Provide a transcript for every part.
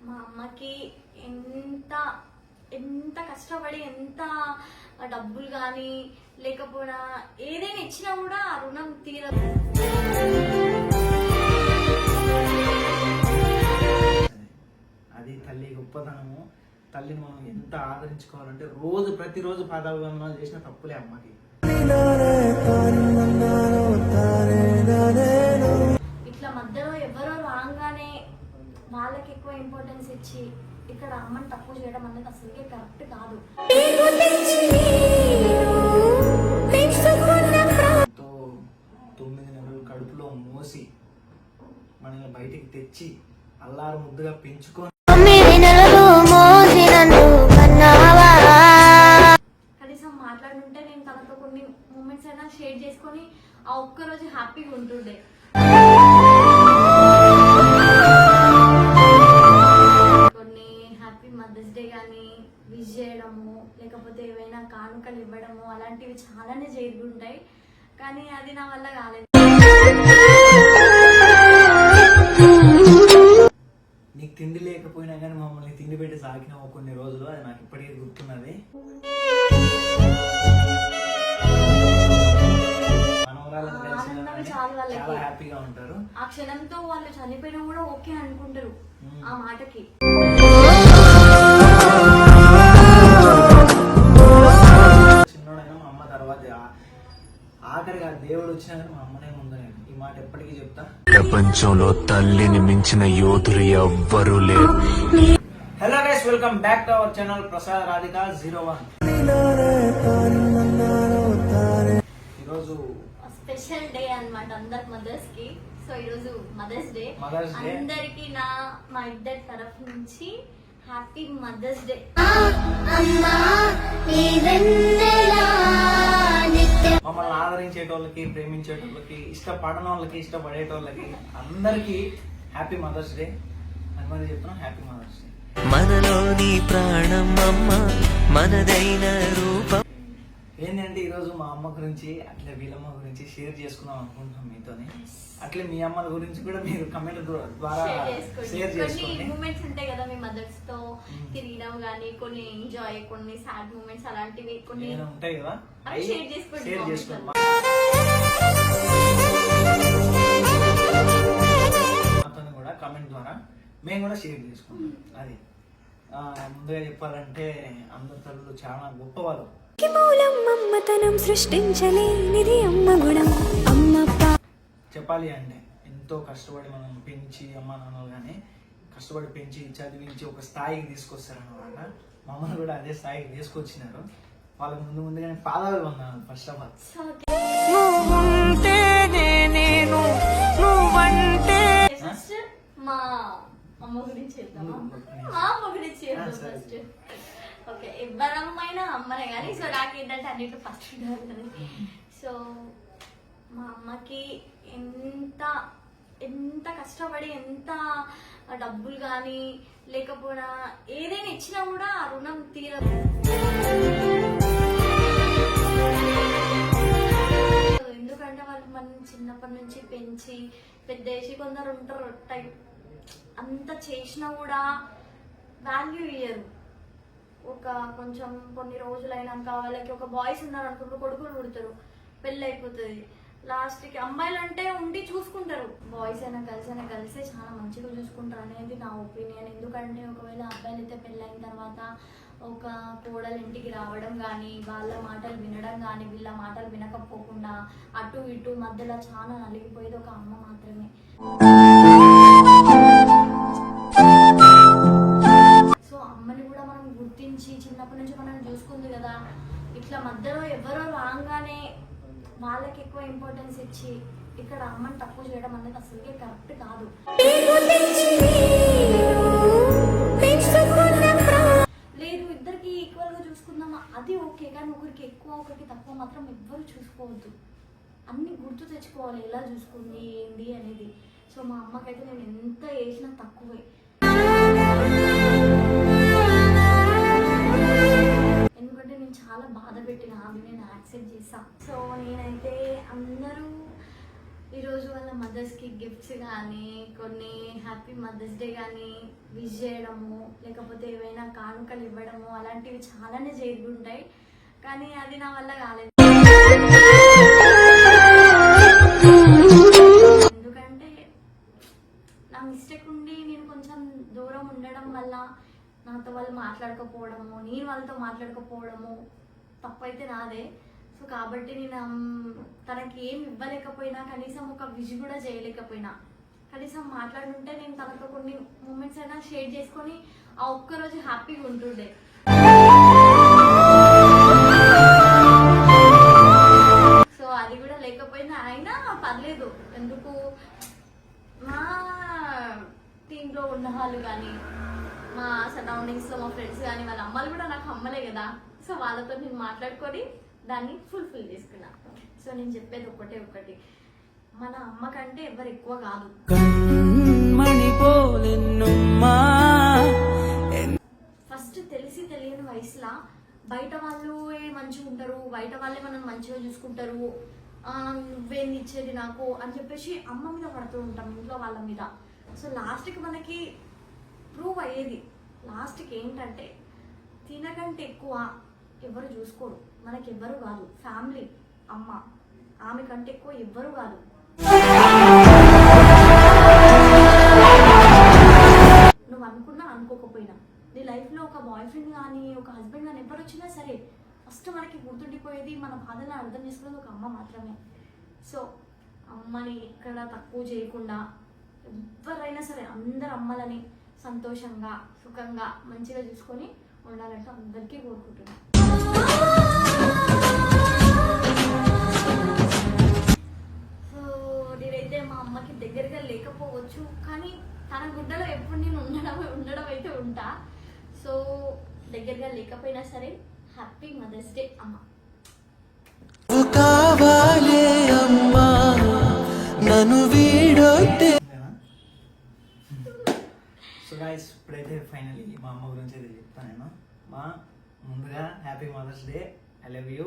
మా అమ్మకి ఎంత ఎంత కష్టపడి ఎంత డబ్బులు కానీ లేకపోయినా ఏదైనా ఇచ్చినా కూడా ఆ రుణం తీరదు. అది తల్లి గొప్పతనము. తల్లిని మనం ఎంత ఆదరించుకోవాలంటే రోజు ప్రతిరోజు పాదాభివందనాలు చేసిన తప్పులే అమ్మకి. ఇట్లా మధ్యలో ఎవరో రాగానే వాళ్ళకి ఎక్కువ ఇంపార్టెన్స్ ఇచ్చి ఇక్కడ అమ్మని తక్కువ చేయడం అనేది అసలుకే కరెక్ట్ కాదు. తొమ్మిది నెలలు కడుపులో మోసి మనల్ని బయటికి తెచ్చి అల్లారు ముద్దుగా పెంచుకొని తొమ్మిది నెలలు మోసి నన్ను కన్నావా? కనీసం మాట్లాడుంటే నేను తనతో కొన్ని మూమెంట్స్ అయినా షేర్ చేసుకొని ఆ ఒక్క రోజు హ్యాపీగా ఉంటుండే. అలాంటివి చాలానే జరుగుంటాయి కానీ అది నా వల్ల కాలేదు. నీకు తిండి లేకపోయినా కానీ మమ్మల్ని తిండి పెట్టి సాకినావు కొన్ని రోజులు అది నాకు ఇప్పటికీ గుర్తున్నది. చాలా హ్యాపీగా ఉంటారు. ఆ క్షణంతో వాళ్ళు చనిపోయినా కూడా ఓకే అనుకుంటారు. ఆ మాటకి. ఆఖరిగా దేవుడు వచ్చినా కానీ మా అమ్మనే ముందు నేను. ఈ మాట ఎప్పటికీ చెప్తా. ప్రపంచంలో తల్లిని మించిన యోధులు ఎవ్వరూ లేరు. Hello guys welcome back to our channel Prasad Radhika zero one ఈరోజు స్పెషల్ డే అన్నమాట అందరి మదర్స్కి. సో ఈరోజు మదర్స్ డే. అందరికి నా మా ఇద్దరి తరఫు నుంచి హ్యాపీ మదర్స్ డే అమ్మా నీ వెన్నెలా? నిత్య మమ్మల్ని ఆదరించేటోళ్ళకి ప్రేమించేటోళ్ళకి ఇష్టపడని వాళ్ళకి ఇష్టపడేటోళ్ళకి అందరికీ హ్యాపీ మదర్స్ డే అని మరి చెప్తున్నాం హ్యాపీ మదర్స్ డే మనలోని ప్రాణం అమ్మ మనదైన రూపం. ఏంటంటే ఈరోజు మా అమ్మ గురించి అట్లే వీళ్ళమ్మ గురించి షేర్ చేసుకుందాం అనుకుంటున్నాం మీతోని. అట్లే మీ అమ్మల గురించి కూడా మీరు కమెంట్ ద్వారా షేర్ చేసుకోండి. మూమెంట్స్ ఉంటాయి కదా మీ మదర్స్తో తిరగడం గానీ కొన్ని ఎంజాయ్ కొన్ని సాడ్ మూమెంట్స్ అలాంటివి కొన్ని ఏమైనా ఉంటాయి కదా? చేసుకోండి షేర్ చేసుకోండి. కూడా కమెంట్ ద్వారా మేము కూడా షేర్ చేసుకుంటాం అది. ఆ, ముందుగా చెప్పాలంటే అందరి తల్లులు చాలా గొప్పవాళ్ళు మూలం సృష్టించలేనిది అమ్మ గుణం. అమ్మ చెప్పాలి అంటే ఎంతో కష్టపడి మనం పెంచి అమ్మ నాన్నలు కానీ కష్టపడి పెంచి చదివించి ఒక స్థాయికి తీసుకొస్తారన్నమాట. మమ్మల్ని కూడా అదే స్థాయికి తీసుకొచ్చినారు. వాళ్ళకి ముందు ముందుగానే పాదాలు పొందాను ఫస్ట్ ఆఫ్ ఆల్ నేను మా అమ్మ గురించి మా అమ్మ గురించి ఓకే ఎవరమ్మైనా అమ్మనే కానీ సో నాకు ఏంటంటే అన్నింటి ఫస్ట్ ఉండాలి సో మా అమ్మకి ఎంత ఎంత కష్టపడి ఎంత డబ్బులు కానీ లేకపోయినా ఏదైనా ఇచ్చినా కూడా ఆ రుణం తీరదు. ఎందుకంటే వాళ్ళు మనం చిన్నప్పటి నుంచి పెంచి పెద్ద చేసి కొందరు ఉంటారు టైప్ అంత చేసినా కూడా వాల్యూ ఇయ్యరు. ఒక కొంచెం కొన్ని రోజులు అయినాక వాళ్ళకి ఒక బాయ్స్ ఉన్నారు అనుకుంటారు కొడుకులు పుడతారు. పెళ్ళి అయిపోతుంది లాస్ట్కి అమ్మాయిలు అంటే ఉండి చూసుకుంటారు. బాయ్స్ అయినా కలిసి అయినా కలిసే చాలా మంచిగా చూసుకుంటారు అనేది నా ఒపీనియన్ ఎందుకంటే ఒకవేళ అబ్బాయిలు అయితే పెళ్ళైన తర్వాత ఒక కోడలు ఇంటికి రావడం కానీ వాళ్ళ మాటలు వినడం కానీ వీళ్ళ మాటలు వినకపోకుండా అటు ఇటు మధ్యలో చాలా నలిగిపోయేది ఒక అమ్మ మాత్రమే. గుర్తించి చిన్నప్పటి నుంచి మనం చూసుకుంది కదా ఇట్లా మధ్యలో ఎవరో రాగానే వాళ్ళకి ఎక్కువ ఇంపార్టెన్స్ ఇచ్చి ఇక్కడ అమ్మని తక్కువ చేయడం అనేది అసలుకే కరెక్ట్ కాదు. లేదు ఇద్దరికి ఈక్వల్గా చూసుకుందామా? అది ఓకే కానీ ఒకరికి ఎక్కువ ఒకరికి తక్కువ మాత్రం ఎవ్వరు చూసుకోవద్దు. అన్ని గుర్తు తెచ్చుకోవాలి ఎలా చూసుకుంది ఏంది అనేది. సో మా అమ్మకైతే నేను ఎంత వేసినా తక్కువే. పెట్టిన ఆమె నేను యాక్సెప్ట్ చేసా సో నేనైతే అందరూ ఈరోజు వాళ్ళ మదర్స్కి గిఫ్ట్స్ కానీ కొన్ని హ్యాపీ మదర్స్ డే కానీ విష్ చేయడము లేకపోతే ఏవైనా కానుకలు ఇవ్వడము అలాంటివి చాలానే జరుగుంటాయి. కానీ అది నా వల్ల కాలేదు. ఎందుకంటే నా మిస్టేక్ ఉండి నేను కొంచెం దూరం ఉండడం వల్ల నాతో వాళ్ళు మాట్లాడకపోవడము నేను వాళ్ళతో మాట్లాడకపోవడము తప్పైతే నాదే. సో కాబట్టి నేను తనకి ఏం ఇవ్వలేకపోయినా కనీసం ఒక విజ్ కూడా చేయలేకపోయినా. కనీసం మాట్లాడుంటే నేను తనతో కొన్ని మూమెంట్స్ అయినా షేర్ చేసుకొని ఆ ఒక్కరోజు హ్యాపీగా ఉంటుండే. సో అది కూడా లేకపోయినా అయినా పర్లేదు. ఎందుకు? మా టీంలో ఉన్న వాళ్ళు కానీ మా సరౌండింగ్స్లో మా ఫ్రెండ్స్ కానీ వాళ్ళ అమ్మలు కూడా నాకు అమ్మలే కదా. సో వాళ్ళతో నేను మాట్లాడుకొని దాన్ని ఫుల్ఫిల్ చేసుకున్నా. సో నేను చెప్పేది ఒకటే ఒకటి. మన అమ్మ కంటే ఎవరు ఎక్కువ కాదు. ఫస్ట్ తెలిసి తెలియని వయసులో బయట వాళ్ళు మంచిగా ఉంటారు బయట వాళ్ళే మనం మంచిగా చూసుకుంటారు. నువ్వేంది ఇచ్చేది నాకు అని చెప్పేసి అమ్మ మీద పడుతూ ఉంటాం ఇంట్లో వాళ్ళ మీద. సో లాస్ట్కి మనకి ప్రూవ్ అయ్యేది. లాస్ట్కి ఏంటంటే తినకంటే ఎక్కువ ఎవరు చూసుకోరు. మనకెవ్వరు కాదు. ఫ్యామిలీ అమ్మ. ఆమె కంటే ఎక్కువ ఎవ్వరు కాదు. నువ్వు అనుకున్నా అనుకోకపోయినా. నీ లైఫ్లో ఒక బాయ్ ఫ్రెండ్ కానీ ఒక హస్బెండ్ కానీ ఎవరు వచ్చినా సరే ఫస్ట్ మనకి గుర్తుండిపోయేది మన బాధలను అర్థం చేసుకునేది ఒక అమ్మ మాత్రమే. సో అమ్మని ఎక్కడ తక్కువ చేయకుండా ఎవరైనా సరే అందరు అమ్మలని సంతోషంగా సుఖంగా మంచిగా చూసుకొని ఉండాలంటే అందరికీ కోరుకుంటున్నాను. దగ్గరగా లేకపోవచ్చు కానీ తన గుడ్డలో ఎప్పుడు నేను ఉండడం ఉండడం అయితే ఉంటా. సో దగ్గరగా లేకపోయినా సరే హ్యాపీ మదర్స్ డే అమ్మ. కావాలే అమ్మా నన్ను వీడొద్దే సో గాయస్ ఇప్పుడైతే ఫైనలీ మా అమ్మ గురించి అయితే చెప్తాను నేను. మా ముందుగా happy mother's day I love you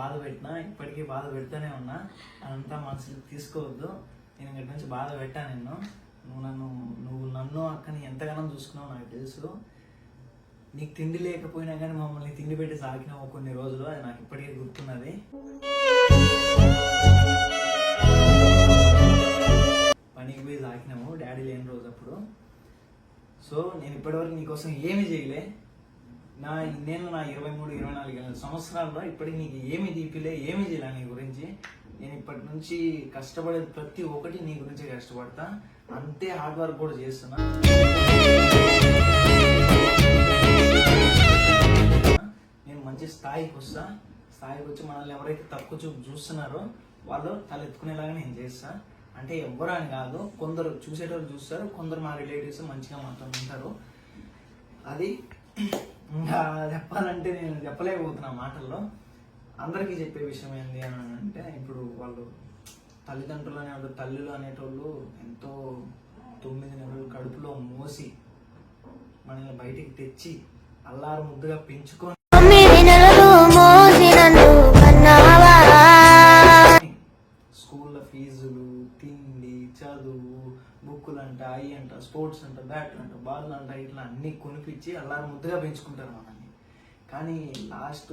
బాధ పెట్టినా ఇప్పటికీ బాధ పెడుతూనే ఉన్నా అదంతా మనసుకి తీసుకోవద్దు. నేను ఇక్కడి నుంచి బాధ పెట్టాను నిన్ను. నువ్వు నన్ను నువ్వు నన్ను అక్కని ఎంతగానో చూసుకున్నావు నాకు తెలుసు. నీకు తిండి లేకపోయినా కానీ మమ్మల్ని తిండి పెట్టి సాగినావు కొన్ని రోజులు అది నాకు ఇప్పటికీ గుర్తున్నది. పనికి పోయి సాగినాము డాడీ లేని రోజు అప్పుడు. సో నేను ఇప్పటివరకు నీకోసం ఏమి చేయలే. నా నేను నా ఇరవై మూడు ఇరవై నాలుగు ఏళ్ళ సంవత్సరాల్లో ఇప్పటికి నీకు ఏమి తీపిలే ఏమి చేయలే నీ గురించి. నేను ఇప్పటి నుంచి కష్టపడేది ప్రతి ఒక్కటి నీ గురించి కష్టపడతా. అంతే హార్డ్ వర్క్ కూడా చేస్తున్నా. నేను మంచి స్థాయికి వస్తా. స్థాయికి వచ్చి మనల్ని ఎవరైతే తక్కువ చూపు చూస్తున్నారో వాళ్ళు తలెత్తుకునేలాగా నేను చేస్తా. అంటే ఎవ్వరు అని కాదు కొందరు చూసేటోళ్ళు చూస్తారు కొందరు మా రిలేటివ్స్ మంచిగా మాతో ఉంటారు. అది ఇంకా చెప్పాలంటే నేను చెప్పలేకపోతున్నా మాటల్లో. అందరికీ చెప్పే విషయం ఏంటి అని అంటే ఇప్పుడు వాళ్ళు తల్లిదండ్రులు అనేవాళ్ళు తల్లులు అనేటోళ్ళు ఎంతో తొమ్మిది నెలలు కడుపులో మోసి మనల్ని బయటికి తెచ్చి అల్లారు ముద్దుగా పెంచుకొని బుక్కులు అంట అవి అంట స్పోర్ట్స్ అంట బ్యాట్లు అంట బాల్ అంట ఇట్లా అన్ని కొనిపించి అల్లారు ముద్దుగా పెంచుకుంటారు మనల్ని. కానీ లాస్ట్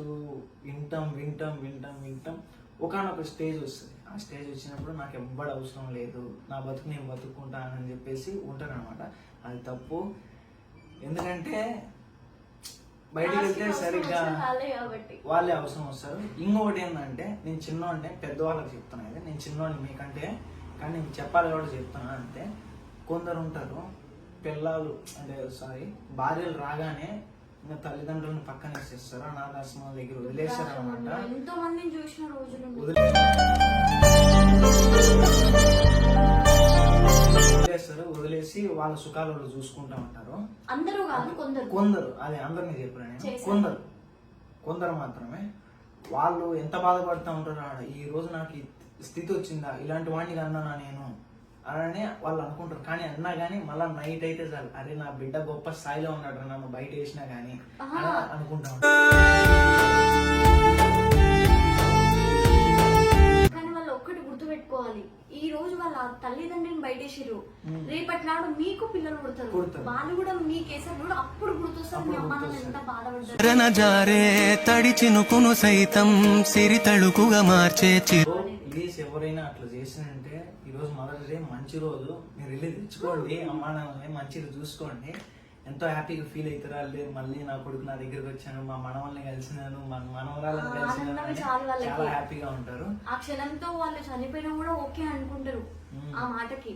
వింటాం వింటాం వింటాం వింటాం ఒకనొక స్టేజ్ వస్తుంది. ఆ స్టేజ్ వచ్చినప్పుడు నాకు ఎవ్వడు అవసరం లేదు. నా బతుకు నేను బతుకుంటానని చెప్పేసి ఉంటారనమాట అది తప్పు. ఎందుకంటే బయటికి వెళ్తే సరిగ్గా వాళ్ళే అవసరం వస్తారు. ఇంకొకటి ఏంటంటే నేను చిన్నోడిని పెద్దవాళ్ళకి చెప్తాను ఇది. నేను చిన్నోడిని మీకంటే కానీ నేను చెప్పాలి కూడా చెప్తాను అంటే కొందరు ఉంటారు పిల్లలు అంటే సారీ భార్యలు రాగానే ఇంకా తల్లిదండ్రులను పక్కన వేసేస్తారు అనాథాశ్రమాల దగ్గర వదిలేస్తారు అనమాట ఎంతో మందిని చూసిన రోజులు. వదిలేస్తారు వదిలేసి వాళ్ళ సుఖాలు వాళ్ళు చూసుకుంటా ఉంటారు. అందరూ కాదు కొందరు. కొందరు అదే అందరినీ చెప్పిన నేను. కొందరు. కొందరు మాత్రమే. వాళ్ళు ఎంత బాధపడుతూ ఉంటారో ఈ రోజు నాకు స్థితి వచ్చిందా? ఇలాంటి వాడిని కన్నానా నేను? అని వాళ్ళు అనుకుంటారు. కానీ అన్నా కానీ మళ్ళీ నైట్ అయితే చాలు. అరే నా బిడ్డ గొప్ప స్థాయిలో ఉన్నాడు నన్ను బయట వేసినా కానీ అని అనుకుంటాం గుర్తుపెట్టుకోవాలి ఈ రోజు వాళ్ళ తల్లిదండ్రులను బయటేసిరు రేపటి నాడు మీకు పిల్లలు పుడతారు. వాళ్ళు కూడా మీ కేసరి కూడా అప్పుడు గుర్తొస్తారు. మీ అమ్మ నాన్న. ఎంత బాధపడతారు రన జారే తడి చినుకును సైతం సిరి తళుకుగా మార్చే ప్లీజ్ ఎవరైనా అట్లా చేసినంటే ఈ రోజు మదర్స్ డే మంచి రోజు. మీరు వెళ్ళి తెచ్చుకోండి. అమ్మా నాన్నని మంచిగా చూసుకోండి. ఎంతో హ్యాపీగా ఫీల్ అవుతారా? లేదు మళ్ళీ నా కొడుకు నా దగ్గరికి వచ్చాను మా మనవల్ని కలిసినాను మా మనవరాలను కలిసినాను చాలు హ్యాపీగా ఉంటారు. ఆ క్షణంతో వాళ్ళు చనిపోయినా కూడా ఓకే అనుకుంటారు ఆ మాటకి.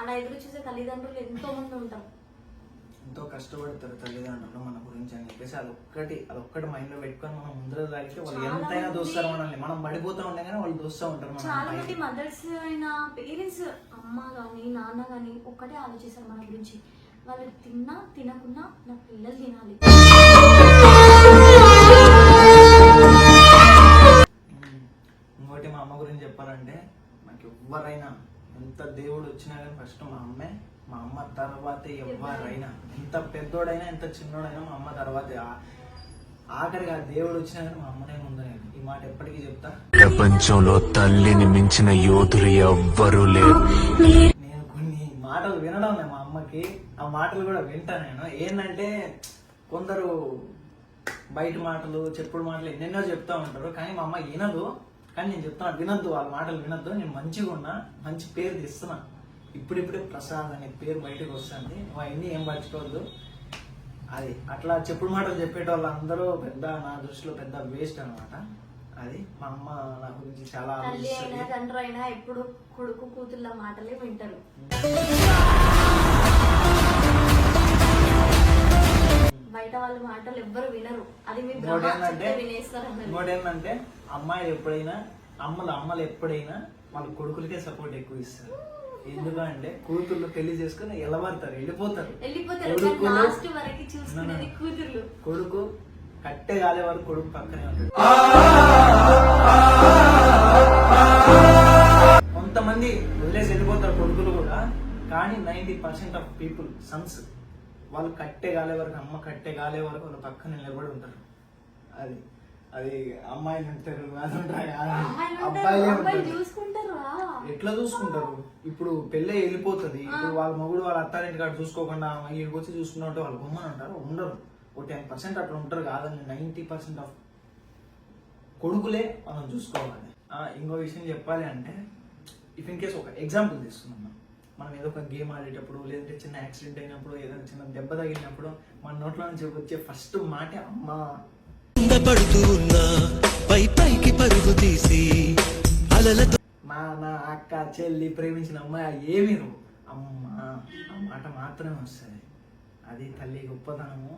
అలా ఎదురు చూసే తల్లిదండ్రులు ఎంతో మంది ఉంటారు. ఎంతో కష్టపడతారు తల్లిదండ్రులు మన గురించి అని చెప్పేసి అదొక్కటి అదొక్కటి మైండ్లో పెట్టుకొని మనం ముందర తాగితే వాళ్ళు చాలా ఎంతైనా మంది- దోస్తారు మనల్ని. మనం పడిపోతా ఉండే కానీ వాళ్ళు దోస్తూ ఉంటారు చాలా మనం మంది మదర్స్ అయినా పేరెంట్స్ అమ్మ గాని నాన్న గాని ఒక్కటే ఆలోచిస్తారు మన గురించి. వాళ్ళు తిన్నా తినకున్నా నా పిల్లలు తినాలి. ఇంకోటి మా అమ్మ గురించి చెప్పాలంటే నాకు ఎవరైనా ఎంత దేవుడు వచ్చినా కానీ ఫస్ట్ మా అమ్మే మా అమ్మ తర్వాతే ఎవరైనా ఎంత పెద్దోడైనా ఎంత చిన్నోడైనా మా అమ్మ తర్వాతే. ఆ- ఆఖరికి ఆ దేవుడు వచ్చినా కానీ మా అమ్మనే ముందు నేను. ఈ మాట ఎప్పటికీ చెప్తా. ప్రపంచంలో తల్లిని మించిన యోధులు ఎవ్వరూ లేరు. నేను కొన్ని మాటలు వినడం మా అమ్మకి. ఆ మాటలు కూడా వింటా నేను. ఏంటంటే కొందరు బయట మాటలు చెప్పుడు మాటలు ఎన్నెన్నో చెప్తా ఉంటారు. కానీ మా అమ్మ వినదు. కానీ నేను చెప్తున్నా వినొద్దు. వాళ్ళ మాటలు వినొద్దు. నేను మంచిగా ఉన్నా మంచి పేరు తెస్తున్నా. ఇప్పుడిప్పుడే ప్రసాద్ అనే పేరు బయటకు వస్తుంది. అవన్నీ ఏం పరచుకోవద్దు అది అట్లా చెప్పుడు మాటలు చెప్పేటోళ్ళు అందరూ పెద్ద నా దృష్టిలో పెద్ద వేస్ట్ అన్నమాట. అది మా అమ్మ నా గురించి చాలా తల్లి అయినా తండ్రి అయినా ఎప్పుడు కొడుకు కూతుర్ల మాటలే వింటారు. బయట వాళ్ళ మాటలు ఎవ్వరు వినరు. అది మీ వినేస్తారు అమ్మాయిలు ఎప్పుడైనా అమ్మలు అమ్మలు ఎప్పుడైనా వాళ్ళ కొడుకులకే సపోర్ట్ ఎక్కువ ఇస్తారు. ఎందుకంటే కూతుర్లు పెళ్ళి చేసుకుని ఎలబడతారు వెళ్ళిపోతారు. వెళ్ళిపోతారు. కొడుకులు- లాస్ట్ వరకు చూసుకునేది కూతుర్లు. కొడుకు కట్టె కాలే వరకు కొడుకు పక్కనే ఉంటాడు. కొంతమంది వదిలేసి వెళ్ళిపోతారు కొడుకులు కూడా కానీ ninety percent of people sons వాళ్ళు కట్టె కాలే వరకు అమ్మ కట్టె కాలే వరకు వాళ్ళ పక్కన నిలబడి ఉంటారు. అది. అది అమ్మాయిలు ఉంటారు ఉంటారు, అబ్బాయిలే చూసుకుంటారు. ఎట్లా చూసుకుంటారు? ఇప్పుడు పెళ్ళే వెళ్ళిపోతుంది. ఇప్పుడు వాళ్ళ మొగుడు వాళ్ళ అత్తారింటి కాడ చూసుకోకుండా ఇక్కడికి వచ్చి చూసుకున్నట్టు వాళ్ళు గుమ్మని ఉంటారు ఉండరు. ఒక టెన్ పర్సెంట్ అట్లా ఉంటారు కాదండి నైంటీ పర్సెంట్ ఆఫ్ కొడుకులే మనం చూసుకోవాలి. ఆ, ఇంకో విషయం చెప్పాలి అంటే ఇఫ్ ఇన్ కేస్ ఒక ఎగ్జాంపుల్ తీసుకున్నాం మనం. మనం ఏదో ఒక గేమ్ ఆడేటప్పుడు లేదంటే చిన్న యాక్సిడెంట్ అయినప్పుడు ఏదైనా చిన్న దెబ్బ తగిలినప్పుడు మన నోట్లో నుంచి వచ్చే ఫస్ట్ మాట అమ్మ కింద పడుతూ ఉన్నా పై పైకి పరుగు తీసి అలలతో మా నా అక్క చెల్లి ప్రేమించిన అమ్మాయి ఏమి నువ్వు? అమ్మ ఆ మాట మాత్రమే వస్తుంది. అది తల్లి గొప్పతనము.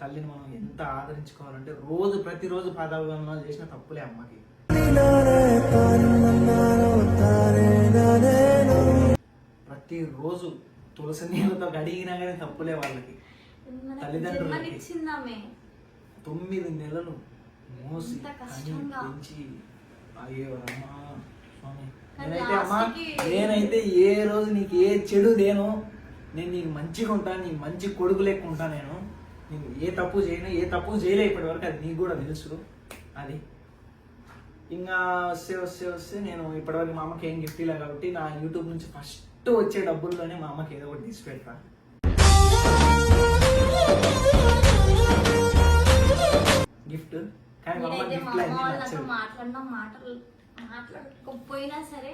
తల్లిని మనం ఎంత ఆదరించుకోవాలంటే రోజు ప్రతిరోజు పాదాభివందనాలు చేసిన తప్పులే అమ్మకి. ప్రతిరోజు తులసి నీళ్ళతో గడిగినా కానీ తప్పులే వాళ్ళకి. జన్మనిచ్చిందామే. తొమ్మిది నెలలు మోసి. పెంచి అయ్యో స్వామి. కానీ నేనైతే అమ్మా నేనైతే ఏ రోజు నీకు ఏ చెడు దేను నేను నీకు మంచిగా ఉంటాను నీకు మంచి కొడుకు లెక్క ఉంటా నేను. నేను ఏ తప్పు చేయను ఏ తప్పు చేయలే ఇప్పటి వరకు అది నీకు కూడా తెలుసు. అది. ఇంకా వస్తే వస్తే వస్తే నేను ఇప్పటివరకు మా అమ్మకి ఏం గిఫ్ట్ ఇలా కాబట్టి నా యూట్యూబ్ నుంచి ఫస్ట్ వచ్చే డబ్బుల్లోనే మా అమ్మకి ఏదో ఒకటి తీసి పెడతా. గిఫ్ట్ కానీ మా అమ్మ అన్ని మాట్లాడిన మాటలు మాట్లాడకపోయినా సరే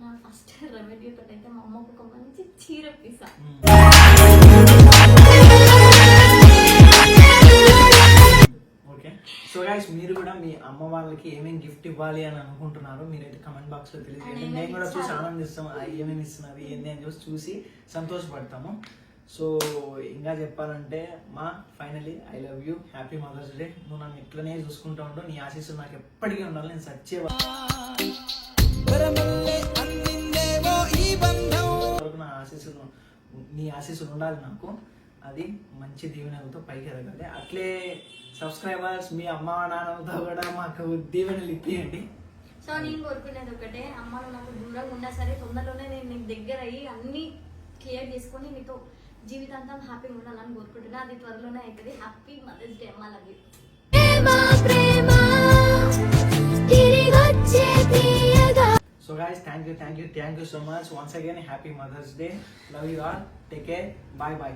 నా ఫస్ట్ రెమెడీ అయితే మా అమ్మకు ఒక మంచి చీర పిసా. ఓకే. సో గైస్ మీరు కూడా మీ అమ్మ వాళ్ళకి ఏమేమి గిఫ్ట్ ఇవ్వాలి అని అనుకుంటున్నారు మీరైతే కమెంట్ బాక్స్లో తెలియజేయండి. నేను కూడా చూసి. ఆనందిస్తాం. ఏమేమి ఇస్తున్నారు ఏంది అని చూసి చూసి సంతోషపడతాము. సో ఇంకా చెప్పాలంటే మా finally I love you happy mother's day నువ్వు నన్ను ఇట్లనే చూసుకుంటా ఉంటావు నీ ఆశీస్సులు నాకు ఎప్పటికీ ఉండాలి నేను సచ్చే వరకు నా ఆశీస్సులు నీ ఆశీస్సులు ఉండాలి నాకు. అది మంచి దీవెనలతో పైకి ఎదగాలి. అట్లే సబ్స్క్రైబర్స్ మీ అమ్మ నాన్నలతో కూడా మాకు దీవెనలు ఇప్పియండి సో నేను కోరుకునేది ఒకటే అమ్మ నాకు దూరంగా ఉన్నా సరే తొందరలోనే నేను నీకు దగ్గర అయ్యి అన్ని క్లియర్ చేసుకొని నీతో జీవితాంతం హ్యాపీగా ఉండాలని కోరుకుంటున్నా. అది త్వరలోనే అవుతుంది హ్యాపీ మదర్స్ డే అమ్మ love so guys thank you thank you thank you so much once again happy mother's day love you all take care bye bye